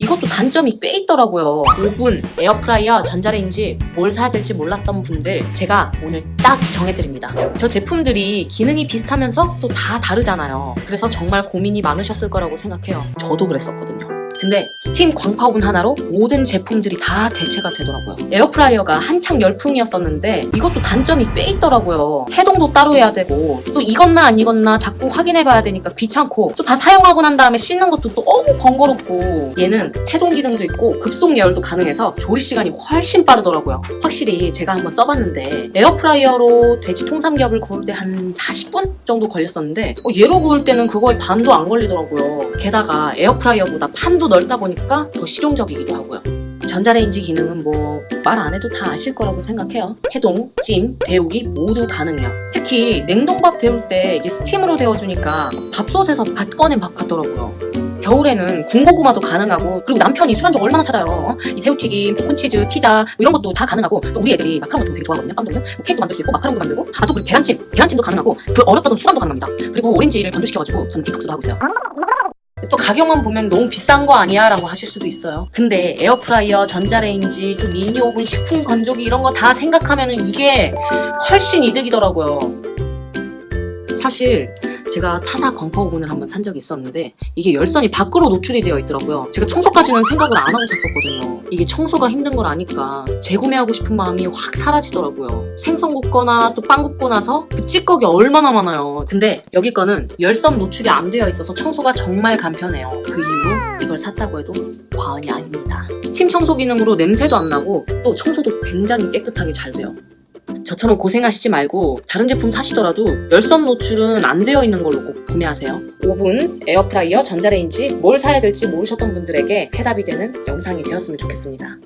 이것도 단점이 꽤 있더라고요. 오븐, 에어프라이어, 전자레인지 뭘 사야 될지 몰랐던 분들 제가 오늘 딱 정해드립니다. 저 제품들이 기능이 비슷하면서 또 다 다르잖아요. 그래서 정말 고민이 많으셨을 거라고 생각해요. 저도 그랬었거든요. 근데 스팀 광파 오븐 하나로 모든 제품들이 다 대체가 되더라고요. 에어프라이어가 한창 열풍이었었는데 이것도 단점이 꽤 있더라고요. 해동도 따로 해야 되고 또 익었나 안 익었나 자꾸 확인해봐야 되니까 귀찮고 또 다 사용하고 난 다음에 씻는 것도 또 너무 번거롭고 얘는 해동 기능도 있고 급속 예열도 가능해서 조리 시간이 훨씬 빠르더라고요. 확실히 제가 한번 써봤는데 에어프라이어로 돼지 통삼겹을 구울 때 한 40분 정도 걸렸었는데 어, 얘로 구울 때는 그거의 반도 안 걸리더라고요. 게다가 에어프라이어보다 판도 넓다 보니까 더 실용적이기도 하고요. 전자레인지 기능은 뭐 말 안 해도 다 아실 거라고 생각해요. 해동, 찜, 데우기 모두 가능해요. 특히 냉동밥 데울 때 이게 스팀으로 데워주니까 밥솥에서 밥 꺼낸 밥 같더라고요. 겨울에는 군고구마도 가능하고 그리고 남편이 술안주 얼마나 찾아요. 어? 이 새우튀김, 또 콘치즈, 피자 뭐 이런 것도 다 가능하고 또 우리 애들이 마카롱 같은 거 되게 좋아하거든요. 빵 종류. 뭐 케이크도 만들 수 있고 마카롱도 만들고 아 또 그리고 계란찜, 계란찜도 가능하고 그 어렵다던 수란도 가능합니다. 그리고 오렌지를 건조시켜가지고 저는 디톡스도 하고 있어요. 또 가격만 보면 너무 비싼 거 아니야? 라고 하실 수도 있어요. 근데 에어프라이어, 전자레인지, 또 미니 오븐, 식품 건조기 이런 거 다 생각하면 이게 훨씬 이득이더라고요. 사실 제가 타사 광파 오븐을 한번 산 적이 있었는데 이게 열선이 밖으로 노출이 되어 있더라고요. 제가 청소까지는 생각을 안 하고 샀었거든요. 이게 청소가 힘든 걸 아니까 재구매하고 싶은 마음이 확 사라지더라고요. 생선 굽거나 또 빵 굽고 나서 그 찌꺼기 얼마나 많아요. 근데 여기 거는 열선 노출이 안 되어 있어서 청소가 정말 간편해요. 그 이후로 이걸 샀다고 해도 과언이 아닙니다. 스팀 청소 기능으로 냄새도 안 나고 또 청소도 굉장히 깨끗하게 잘 돼요. 저처럼 고생하시지 말고 다른 제품 사시더라도 열선 노출은 안 되어 있는 걸로 꼭 구매하세요. 오븐, 에어프라이어, 전자레인지 뭘 사야 될지 모르셨던 분들에게 해답이 되는 영상이 되었으면 좋겠습니다.